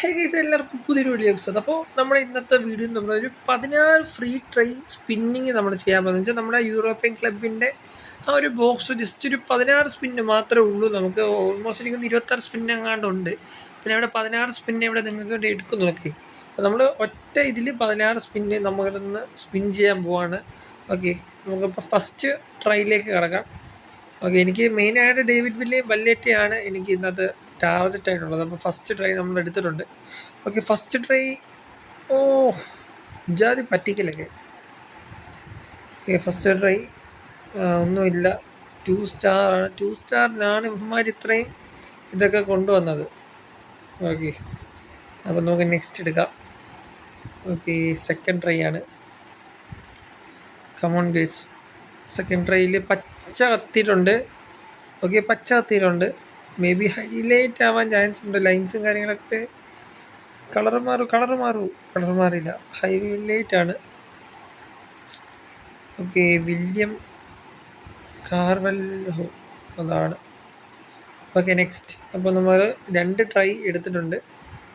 Hey guys എല്ലാവർക്കും പുതിയൊരു video episode അപ്പോൾ നമ്മുടെ ഇന്നത്തെ വീഡിയോ നമ്മളൊരു പതിനാറ് ഫ്രീ ട്രൈ സ്പിന്നിങ് നമ്മൾ ചെയ്യാൻ പോകുന്നത്. വെച്ചാൽ നമ്മുടെ യൂറോപ്യൻ ക്ലബിന്റെ ആ ഒരു ബോക്സ് ജസ്റ്റ് ഒരു പതിനാറ് സ്പിന്ന് മാത്രമേ ഉള്ളൂ. നമുക്ക് ഓൾമോസ്റ്റ് എനിക്ക് ഇരുപത്താറ് സ്പിന്ന് എങ്ങാണ്ടുണ്ട് പിന്നെ ഇവിടെ പതിനാറ് സ്പിന്നെ ഇവിടെ നിങ്ങൾക്ക് വേണ്ടി എടുക്കും നോക്കി. അപ്പോൾ നമ്മൾ ഒറ്റ ഇതിൽ പതിനാറ് സ്പിന്ന് നിന്ന് സ്പിൻ ചെയ്യാൻ പോവാണ്. ഓക്കെ നമുക്കിപ്പോൾ ഫസ്റ്റ് ട്രൈയിലേക്ക് കിടക്കാം. ഓക്കെ എനിക്ക് മെയിനായിട്ട് ഡേവിഡ് വില്ലയും വല്ലേറ്റയാണ് എനിക്ക് ഇന്നത്തെ ടാർജറ്റ് ആയിട്ടുള്ളത്. അപ്പോൾ ഫസ്റ്റ് ട്രൈ നമ്മൾ എടുത്തിട്ടുണ്ട്. ഓക്കെ ഫസ്റ്റ് ട്രൈ ഓ ജാതി പറ്റിക്കലൊക്കെ. ഓക്കെ ഫസ്റ്റ് ട്രൈ ഒന്നുമില്ല. ടു സ്റ്റാറാണ് ടു സ്റ്റാറിനാണ് ഇവന്മാർ ഇത്രയും ഇതൊക്കെ കൊണ്ടുവന്നത്. ഓക്കെ അപ്പോൾ നമുക്ക് നെക്സ്റ്റ് എടുക്കാം. ഓക്കെ സെക്കൻഡ് ട്രൈ ആണ്. കമോൺ ഗേസ് സെക്കൻഡ് ട്രൈയിൽ പച്ച കത്തിയിട്ടുണ്ട്. ഓക്കെ പച്ച കത്തിയിട്ടുണ്ട്. മേ ബി ഹൈലൈറ്റ് ആവാൻ ചാൻസ് ഉണ്ട്. ലൈൻസും കാര്യങ്ങളൊക്കെ കളർ മാറൂ കളർ മാറൂ. കളർ മാറില്ല ഹൈലൈറ്റ് ആണ്. ഓക്കെ വില്യം കാർവൽഹോ അതാണ്. ഓക്കെ നെക്സ്റ്റ് അപ്പോൾ നമ്മൾ രണ്ട് ട്രൈ എടുത്തിട്ടുണ്ട്.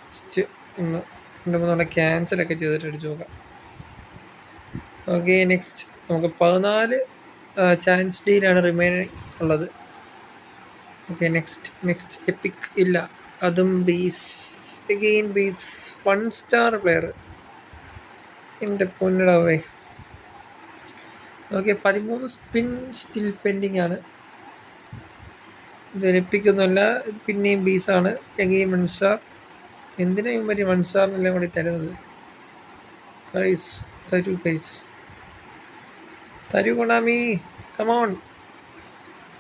ഫസ്റ്റ് ഒന്ന് രണ്ട് മൂന്നോളം ക്യാൻസലൊക്കെ ചെയ്തിട്ട് അടിച്ചു നോക്കാം. ഓക്കെ നെക്സ്റ്റ് നമുക്ക് പതിനാല് ചാൻസ് ഡീലാണ് റിമൈനിങ് ഉള്ളത്. ഓക്കെ നെക്സ്റ്റ് നെക്സ്റ്റ് എപ്പിക് ഇല്ല. അതും base again base one star player എന്റെ പൊന്നിടവേ. ഓക്കെ പതിമൂന്ന് സ്പിൻ സ്റ്റിൽ പെൻഡിങ് ആണ്. ഇത് എപ്പിക്കൊന്നുമല്ല പിന്നെയും ബീസാണ് എഗെയിൻ വൺ സ്റ്റാർ എന്തിനാ ഇവർ വൺ സ്റ്റാറിനെല്ലാം കൂടി തരുന്നത്? ഗൈസ് തരൂ ഗൈസ് തരൂ കൊണ്ടാമി കമോൺ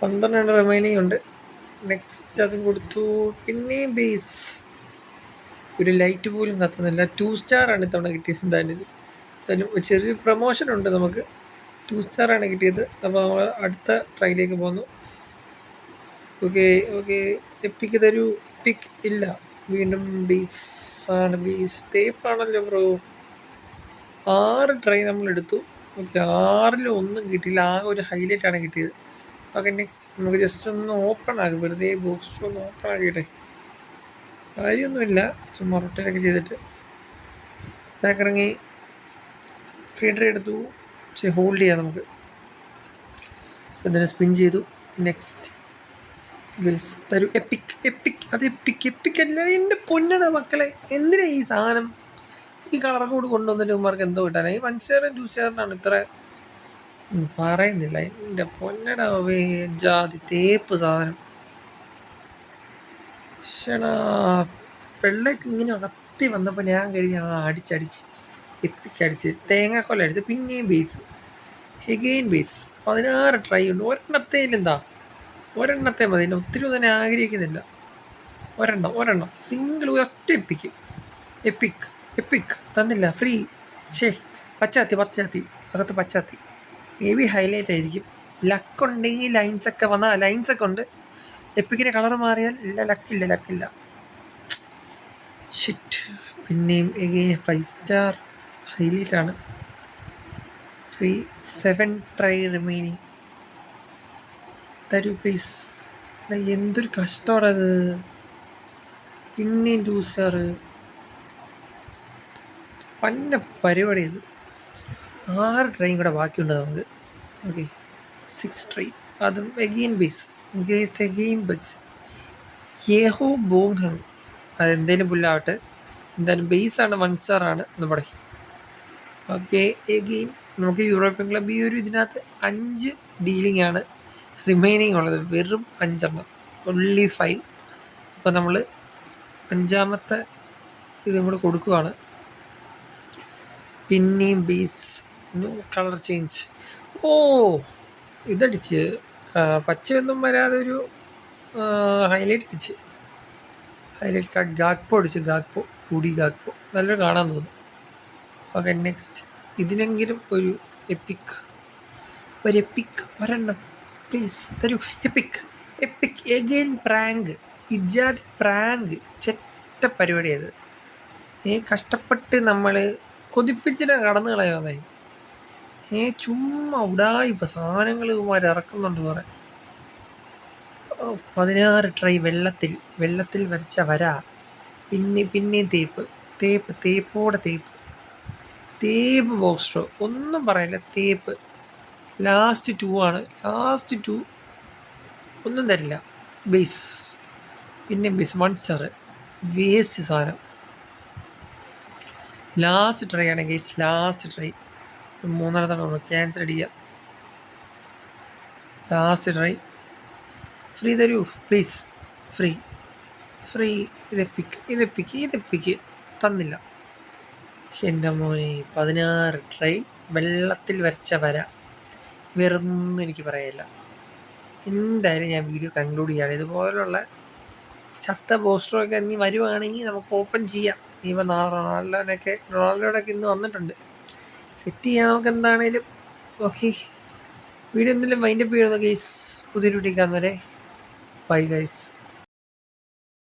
പന്ത്രണ്ട് റിമൈനിങ് ഉണ്ട്. നെക്സ്റ്റ് അതും കൊടുത്തു. പിന്നെ ബേസ് ഒരു ലൈറ്റ് പോലും കത്തുന്നില്ല. ടു സ്റ്റാറാണ് ഇത്തവണ കിട്ടിയത് എന്തായാലും. എന്തായാലും ചെറിയൊരു ചെറിയ പ്രൊമോഷൻ ഉണ്ട് നമുക്ക്. ടു സ്റ്റാറാണ് കിട്ടിയത്. അപ്പോൾ നമ്മൾ അടുത്ത ട്രൈയിലേക്ക് പോന്നു. ഓക്കെ ഓക്കെ എപ്പിക്ക് തരൂ എപ്പിക് ഇല്ല. വീണ്ടും ബീസ് ആണ്. ബീസ് തേപ്പാണല്ലോ ബ്രോ ആറ് ട്രൈ നമ്മൾ എടുത്തു ഓക്കെ ആറിൽ ഒന്നും കിട്ടിയില്ല. ആകെ ഒരു ഹൈലൈറ്റ് ആണ് കിട്ടിയത്. ഓക്കെ നെക്സ്റ്റ് നമുക്ക് ജസ്റ്റ് ഒന്ന് ഓപ്പൺ ആകും വെറുതെ ബോക്സ് ഒന്ന് ഓപ്പൺ ആക്കിയിട്ടെ. കാര്യമൊന്നുമില്ല. ചുമ്മാ റൊട്ടേനൊക്കെ ചെയ്തിട്ട്. ബാക്കിറങ്ങി ഫീഡർ എടുത്തു. പക്ഷേ ഹോൾഡ് ചെയ്യാം നമുക്ക്. അതിനെ സ്പിൻ ചെയ്തു. നെക്സ്റ്റ് ഗസ് തരൂ. എപ്പിക് എപ്പിക് അത് എപ്പിക് എപ്പിക് അല്ല. എന്റെ പൊന്നട മക്കളെ. എന്തിനാ ഈ സാധനം? ഈ കളർ കോഡ് കൊണ്ടുവന്നിട്ട് ഉമ്മാർക്ക് എന്തോ കിട്ടാനായി വൺ ഷെയറും ടു ഷെയറിനാണ് ഇത്ര പറയുന്നില്ല. എന്റെ പൊന്നടാ ജാതി തേപ്പ് സാധനം. പക്ഷേടാ പിള്ളേക്ക് ഇങ്ങനെ കത്തി വന്നപ്പോൾ ഞാൻ കരുതി ആ അടിച്ചടിച്ച് എപ്പിക്കടിച്ച് തേങ്ങാക്കൊല അടിച്ച് പിന്നെയും ബീച്ച് ഹെഗെയിൻ ബീച്ച് പതിനാറ് ട്രൈ ഉണ്ട്. ഒരെണ്ണത്തെ എന്താ? ഒരെണ്ണത്തെ മതി. ഒത്തിരി ഒന്നും ആഗ്രഹിക്കുന്നില്ല. ഒരെണ്ണം ഒരെണ്ണം. സിംഗിൾ ഒറ്റ എപ്പിക്ക് എപ്പിക് എപ്പിക് തന്നില്ല. ഫ്രീ ഷേ പച്ചാത്തി പച്ചാത്തി. അകത്ത് പച്ചാത്തി. മേ ബി ഹൈലൈറ്റ് ആയിരിക്കും. ലക്ക് ഉണ്ടെങ്കിൽ ലൈൻസ് ഒക്കെ വന്നാൽ ലൈൻസ് ഒക്കെ ഉണ്ട്. എപ്പിക്കിന്റെ കളർ മാറിയാൽ ഇല്ല ലക്കില്ല ലക്കില്ല ഷിറ്റ് പിന്നെയും എഗെയിൻ ഫൈവ് സ്റ്റാർ ഹൈലൈറ്റ് ആണ്. ഫ്രീ സെവൻ ട്രൈ റിമൈനിങ് തരൂ പ്ലീസ് എന്തൊരു കഷ്ടമാണത് പിന്നെയും സ്റ്റാർ പന്ന പരിപാടി ഇത്. ആറ് ട്രെയിൻ കൂടെ ബാക്കിയുണ്ട് നമുക്ക്. ഓക്കെ സിക്സ് ട്രെയിൻ അതും again base guess again base യേഹോ ബോങ് അതെന്തേലും പുല്ലാവട്ടെ. എന്തായാലും ബേസാണ് വൺ സ്റ്റാറാണ് നമ്മുടെ. ഓക്കെ എഗെയിൻ നമുക്ക് യൂറോപ്യൻ ക്ലബ് ഈ ഒരു ഇതിനകത്ത് അഞ്ച് ഡീലിംഗ് ആണ് റിമൈനിങ് ഉള്ളത്. വെറും അഞ്ചെണ്ണം. ഒൺലി ഫൈവ് അപ്പോൾ നമ്മൾ അഞ്ചാമത്തെ ഇതും കൂടെ കൊടുക്കുവാണ്. പിന്നെയും ബേസ് ന്യൂ കളർ ചേഞ്ച്. ഓ ഇതടിച്ച്. പച്ചയൊന്നും വരാതെ ഒരു ഹൈലൈറ്റ് അടിച്ച് ഹൈലൈറ്റ് ഗാക്പോ അടിച്ച്. ഗാക്പോ കൂടി ഗാക്പോ നല്ലൊരു കാണാൻ തോന്നുന്നു ഓക്കെ നെക്സ്റ്റ് ഇതിനെങ്കിലും ഒരു എപ്പിക് ഒരു എപ്പിക് ഒരെണ്ണം. പ്ലീസ് തരൂ. എപ്പിക് എപ്പിക് എഗെയിൻ പ്രാങ്ക് ഇജാദ് പ്രാങ്ക് ചെറ്റ പരിപാടിയത് ഏ കഷ്ടപ്പെട്ട് നമ്മൾ കൊതിപ്പിച്ചിട്ട് കടന്നു കളയാതെ ഏ ചുമ്മാ ഉടായിപ്പ സാധനങ്ങൾ ഇവന്മാർ ഇറക്കുന്നുണ്ട് കുറെ പതിനാറ് ട്രൈ വെള്ളത്തിൽ വെള്ളത്തിൽ വരച്ച വര. പിന്നെ പിന്നെയും തേപ്പ് തേപ്പ് തേപ്പോടെ തേപ്പ്. തേപ്പ് ബോക്സ്ട്രോ ഒന്നും പറയില്ല തേപ്പ്. ലാസ്റ്റ് ടു ആണ്. ലാസ്റ്റ് ടു ഒന്നും തരില്ല. ബേസ് പിന്നെ ബേസ് വൺ സാറ് വേസ്റ്റ് സാധനം. ലാസ്റ്റ് ട്രൈ ആണ് ഗേസ് ലാസ്റ്റ് ട്രൈ മൂന്നാമത്തെ നമ്മൾ ക്യാൻസൽ അടിക്കുക. ലാസ്റ്റ് ട്രൈ ഫ്രീ തരൂ. പ്ലീസ് ഫ്രീ ഫ്രീ ഇതെപ്പിക്ക്. ഇതെപ്പിക്ക്. ഇതെപ്പിക്ക്. പിക്ക് ഇത് പിക്ക് തന്നില്ല. എന്റെ മോനെ പതിനാറ് ട്രൈ വെള്ളത്തിൽ വരച്ച വര. വെറുതെന്ന് എനിക്ക് പറയാനില്ല എന്തായാലും ഞാൻ വീഡിയോ കൺക്ലൂഡ് ചെയ്യാണ് ഇതുപോലുള്ള ചത്ത പോസ്റ്ററൊക്കെ നീ വരുവാണെങ്കിൽ നമുക്ക് ഓപ്പൺ ചെയ്യാം. ഇപ്പം നാളെ റൊണാൾഡോനൊക്കെ റൊണാൾഡോടൊക്കെ ഇന്ന് വന്നിട്ടുണ്ട്. സെറ്റ് ചെയ്യാം നമുക്ക് എന്താണേലും ഓക്കെ വീഡിയോ എന്തെങ്കിലും മൈൻഡപ്പ് ചെയ്യണമെന്ന് ഗൈസ് പുതിയൊരു വീട്ടിൽ കാണുന്നവരെ ബൈ ഗൈസ്